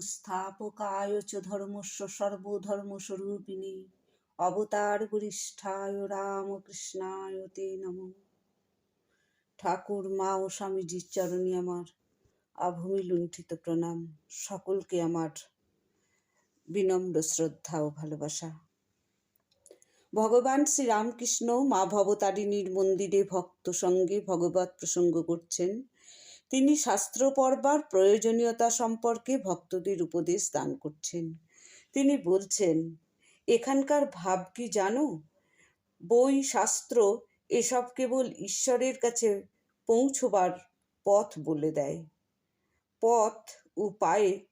স্থাপকায় চ ধর্মস্ব সর্বধর্মস্বরূপিণী অবতার বরিষ্ঠায় রামকৃষ্ণায় তে নম। ঠাকুর মা ও স্বামীজির চরণে আমার আভূমি লুণ্ঠিত প্রণাম। সকলকে আমার বিনম্র শ্রদ্ধা ও ভালোবাসা। ভগবান শ্রীরামকৃষ্ণ মা ভবতারিণীর মন্দিরে ভক্ত সঙ্গে ভগবত প্রসঙ্গ করছেন। তিনি শাস্ত্র পড়বার প্রয়োজনীয়তা সম্পর্কে ভক্তদের উপদেশ দান করছেন। তিনি বলছেন, এখানকার ভাব কি জানো? বই, শাস্ত্র এসব কেবল ঈশ্বরের কাছে পৌঁছবার পথ বলে দেয়। পথ ও পায়ে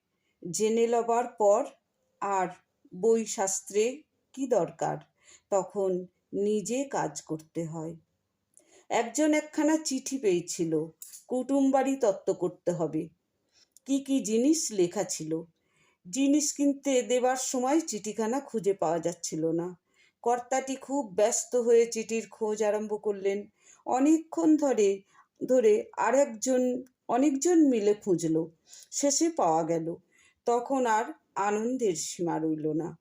জেনে লবার পর আর বই শাস্ত্রে কি দরকার? তখন নিজে কাজ করতে হয়। একজন একখানা চিঠি পেয়েছিল কুটুমবাড়ি তত্ত্ব করতে হবে। কি কি জিনিস লেখা ছিল? জিনিস কিনতে দেবার সময় চিঠিখানা খুঁজে পাওয়া যাচ্ছিল না। কর্তাটি খুব ব্যস্ত হয়ে চিঠির খোঁজ আরম্ভ করলেন। অনেকক্ষণ ধরে ধরে আরেকজন, অনেকজন মিলে খুঁজলো। শেষে পাওয়া গেল। তখন আর আনন্দের সীমা রইল না।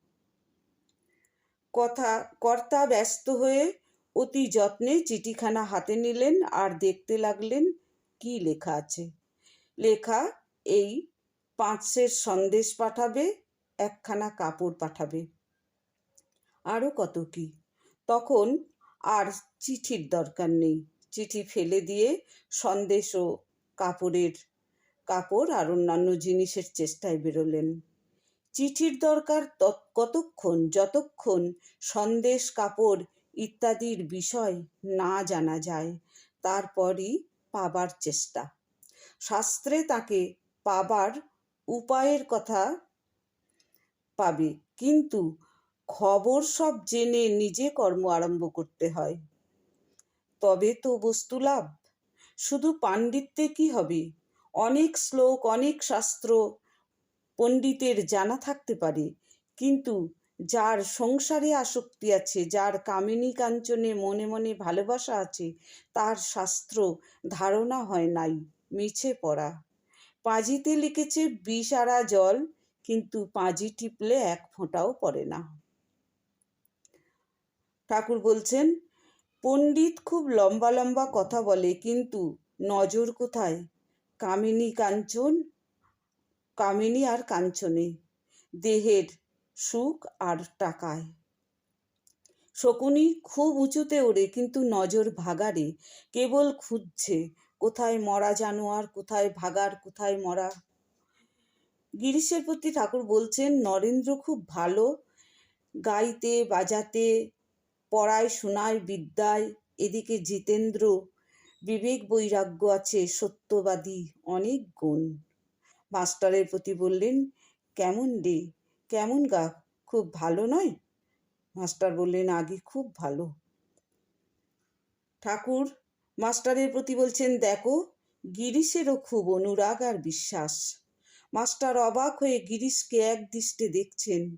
কথা, কর্তা ব্যস্ত হয়ে অতি যত্নে চিঠিখানা হাতে নিলেন আর দেখতে লাগলেন কি লেখা আছে। লেখা এই পাঁচশের সন্দেশ পাঠাবে, একখানা কাপড় পাঠাবে। আরও কত কি? তখন আর চিঠির দরকার নেই। চিঠি ফেলে দিয়ে সন্দেশ ও কাপড়ের, কাপড় আর অন্যান্য জিনিসের চেষ্টায় বেরোলেন। চিঠির দরকার কতক্ষণ যতক্ষণ সন্দেশ, কাপড় ইত্যাদির বিষয় না জানা যায়, তারপরই পাবার চেষ্টা। শাস্ত্রে তাকে পাবার উপায়ের কথা পাবে, কিন্তু খবর সব জেনে নিজে কর্ম আরম্ভ করতে হয়। তবে তো বস্তু লাভ, শুধু পাণ্ডিত্যে কি হবে? অনেক শ্লোক, অনেক শাস্ত্র পণ্ডিতের জানা থাকতে পারে, কিন্তু যার সংসারে আসক্তি আছে, যার কামিনী কাঞ্চনে মনে মনে ভালোবাসা আছে, তার শাস্ত্র ধারণা হয় নাই, মিছে পড়া। পাঁজিতে লিখেছে বিষারা জল কিন্তু পাঁজি টিপলে এক ফোঁটাও পড়ে না। ঠাকুর বলছেন, পণ্ডিত খুব লম্বা লম্বা কথা বলে, কিন্তু নজর কোথায়? কামিনী কাঞ্চন, কামিনী আর কাঞ্চনে। দেহের সুখ আর টাকায়। শকুনি খুব উঁচুতে ওড়ে, কিন্তু নজর ভাগারে কেবল খুঁজছে, কোথায় মরা জানোয়ার, কোথায় ভাগার, কোথায় মরা। গিরিশের প্রতি ঠাকুর বলছেন, নরেন্দ্র খুব ভালো, গাইতে, বাজাতে, পড়ায়, শোনায়, বিদ্যায়, এদিকে জিতেন্দ্র, বিবেক বৈরাগ্য আছে, সত্যবাদী, অনেক গুণ। মাস্টারের প্রতি বললেন, কেমন রে কেমন গা? খুব ভালো নয়? মাস্টার বললেন, আগে খুব ভালো। ঠাকুর, মাস্টারের প্রতি বলছেন, দেখো, গিরিশেরও খুব অনুরাগ আর বিশ্বাস। মাস্টার অবাক হয়ে গিরিশকে এক দৃষ্টে দেখছেন।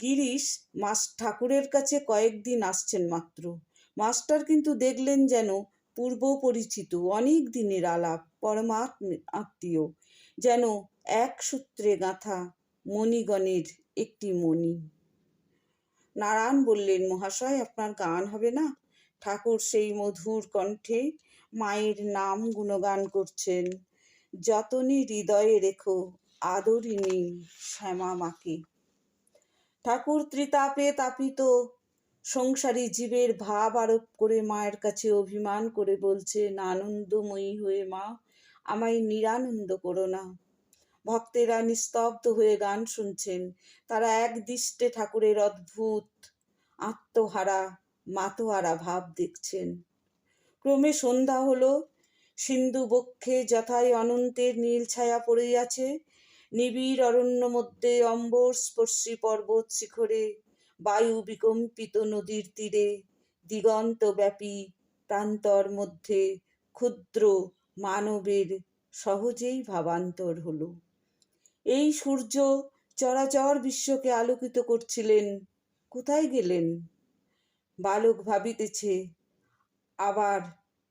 গিরিশ মাস, ঠাকুরের কাছে কয়েকদিন আসছেন মাত্র। মাস্টার কিন্তু দেখলেন যেন পূর্ব পরিচিত অনেক দিনের আলাপ, পরমাত্ম আত্মীয়, যেন এক সূত্রে গাঁথা। মণিগণের একটি মণি। নারায়ণ বললেন, মহাশয়, আপনার গান হবে না? ঠাকুর সেই মধুর কণ্ঠে মায়ের নাম গুণগান করছেন। যতনি হৃদয়ে রেখো আদরিনী শ্যামা মাকে। ঠাকুর ত্রিতাপে তাপিত, সংসারী জীবের ভাব আরোপ করে মায়ের কাছে অভিমান করে বলছেন আনন্দময়ী হয়ে মা, আমায় নিরানন্দ করো না। ভক্তেরা নিস্তব্ধ হয়ে গান শুনছেন। তারা এক দৃষ্টে ঠাকুরের অদ্ভুত আত্মহারা, মাতোহারা ভাব দেখছেন। ক্রমে সন্ধ্যা হলো, সিন্ধু বক্ষে যথায় অনন্তের নীল ছায়া পড়িয়াছে নিবিড় অরণ্য মধ্যে অম্বর স্পর্শী পর্বত শিখরে, বায়ু বিকম্পিত নদীর তীরে দিগন্তব্যাপী প্রান্তর মধ্যে ক্ষুদ্র মানবের সহজেই ভাবান্তর হলো। এই সূর্য চরাচর বিশ্বকে আলোকিত করছিলেন। কোথায় গেলেন? বালক ভাবিতেছে, আবার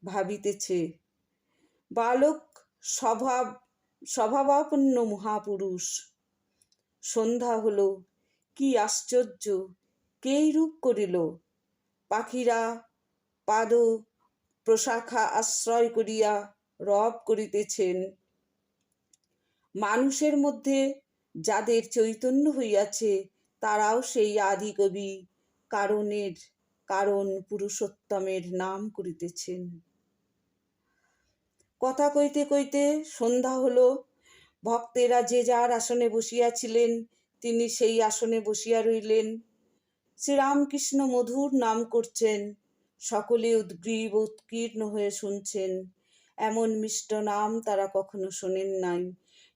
ভাবিতেছে, বালক স্বভাব, স্বভাবাপন্ন মহাপুরুষ। সন্ধ্যা হলো, কি আশ্চর্য কেই রূপ করিল? পাখিরা পাদ প্রশাখা আশ্রয় করিয়া রব করিতেছেন। মানুষের মধ্যে যাদের চৈতন্য হইয়াছে, তারাও সেই আদি কবি কারণের কারণ পুরুষোত্তমের নাম করিতেছেন। কথা কইতে কইতে সন্ধ্যা হলো। ভক্তেরা যে যার আসনে বসিয়াছিলেন, তিনি সেই আসনে বসিয়া রইলেন। শ্রীরামকৃষ্ণ মধুর নাম করছেন, সকলে উদ্গ্রীব উৎকীর্ণ হয়ে শুনছেন। এমন মিষ্ট নাম তারা কখনো শোনেন নাই।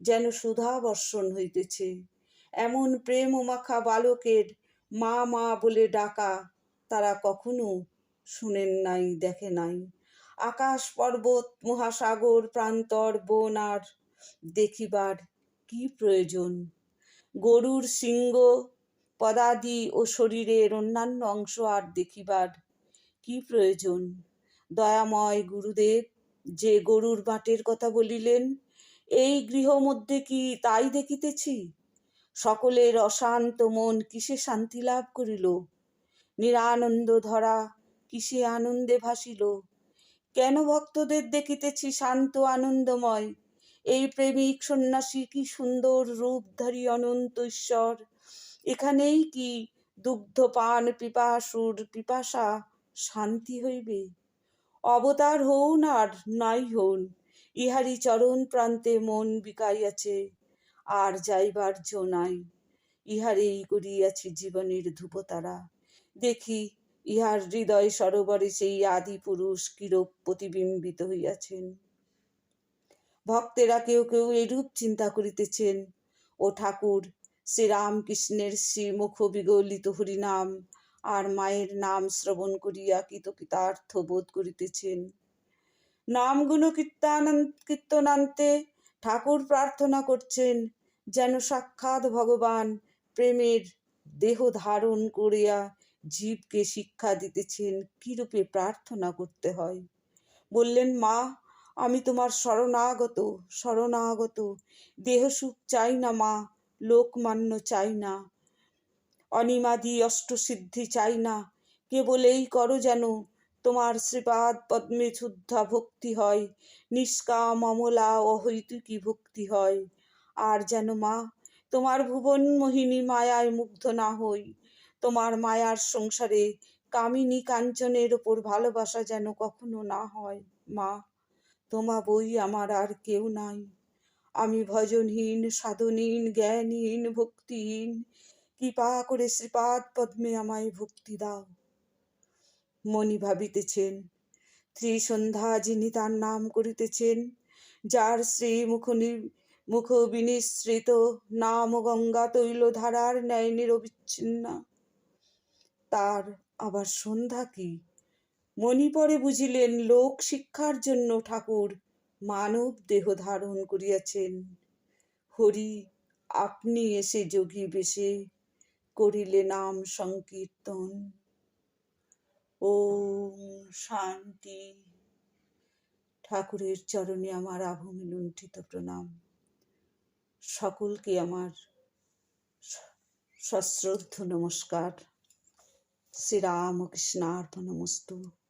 যেন সুধা বর্ষণ হইতেছে। এমন প্রেম মাখা বালকের মা মা বলে ডাকা তারা কখনো শুনেন নাই, দেখে নাই। আকাশ পর্বত, মহাসাগর, প্রান্তর, বন আর দেখিবার কি প্রয়োজন? গরুর সিংহ, পদাদি ও শরীরের অন্যান্য অংশ আর দেখিবার কি প্রয়োজন? দয়াময় গুরুদেব যে গরুর বাটের কথা বলিলেন এই গৃহ মধ্যে কি তাই দেখিতেছি? সকলের অশান্ত মন কিসে শান্তি লাভ করিল? নিরানন্দ ধরা কিসে আনন্দে ভাসিল? কেন ভক্তদের দেখিতেছি শান্ত আনন্দময়? এই প্রেমিক সন্ন্যাসী কি সুন্দর রূপধারী অনন্ত ঈশ্বর? এখানেই কি দুগ্ধ পান পিপাসুর পিপাসা শান্তি হইবে? অবতার হউন আর নাই হউন ইহারি চরণ প্রান্তে মন বিকাইয়াছে আর যাইবার জো নাই। ইহারেই করিয়াছি জীবনের ধ্রুবতারা দেখি, ইহার হৃদয় সরোবরে সেই আদি পুরুষ কিরূপ প্রতিবিম্বিত হইয়াছেন। ভক্তেরা কেউ কেউ এরূপ চিন্তা করিতেছেন, ও ঠাকুর, শ্রীরামকৃষ্ণের শ্রীমুখ বিগলিত হরিনাম, আর মায়ের নাম শ্রবণ করিয়া কৃতকৃতার্থ বোধ করিতেছেন। নামগুলো কীর্তন কীর্তনান্তে ঠাকুর প্রার্থনা করছেন, যেন সাক্ষাৎ ভগবান প্রেমের দেহ ধারণ করিয়া জীবকে শিক্ষা দিতেছেন, কীরূপে প্রার্থনা করতে হয়? বললেন, মা, আমি তোমার শরণাগত শরণাগত, দেহ সুখ চাই না মা লোকমান্য চাই না, অনিমাদি অষ্টসিদ্ধি চাই না, কেবল এই করো যেন তোমার শ্রীপাদ পদ্মে শুদ্ধা ভক্তি হয়, নিষ্কাম অমলা অহৈতুকী ভক্তি হয়। আর যেন মা, তোমার ভুবন মোহিনী মায়ায় মুগ্ধ না হই, তোমার মায়ার সংসারে কামিনী কাঞ্চনের ওপর ভালোবাসা যেন কখনো না হয়। মা, তোমা বই আমার আর কেউ নাই। আমি ভজনহীন সাধনহীন জ্ঞানহীন ভক্তিহীন। কৃপা করে শ্রীপাদ পদ্মে আমায় ভক্তি দাও। মনি ভাবিতেছেন। ত্রিসন্ধ্যা যিনি তার নাম করিতেছেন, যার শ্রী মুখ মুখ বিনিসৃত, নাম গঙ্গা তৈল ধারার ন্যায় নিরবিচ্ছিন্ন। তার আবার সন্ধ্যা কি? মণি পরে বুঝিলেন, লোক শিক্ষার জন্য ঠাকুর মানব দেহ ধারণ করিয়াছেন। হরি, আপনি এসে যোগী বেশে করিলে নাম সংকীর্তন। ওম শান্তি। ঠাকুরের চরণে আমার আভূমি লুণ্ঠিত প্রণাম। সকলকে আমার সশ্রদ্ধ নমস্কার। শ্রীরামকৃষ্ণার্পণমস্তু।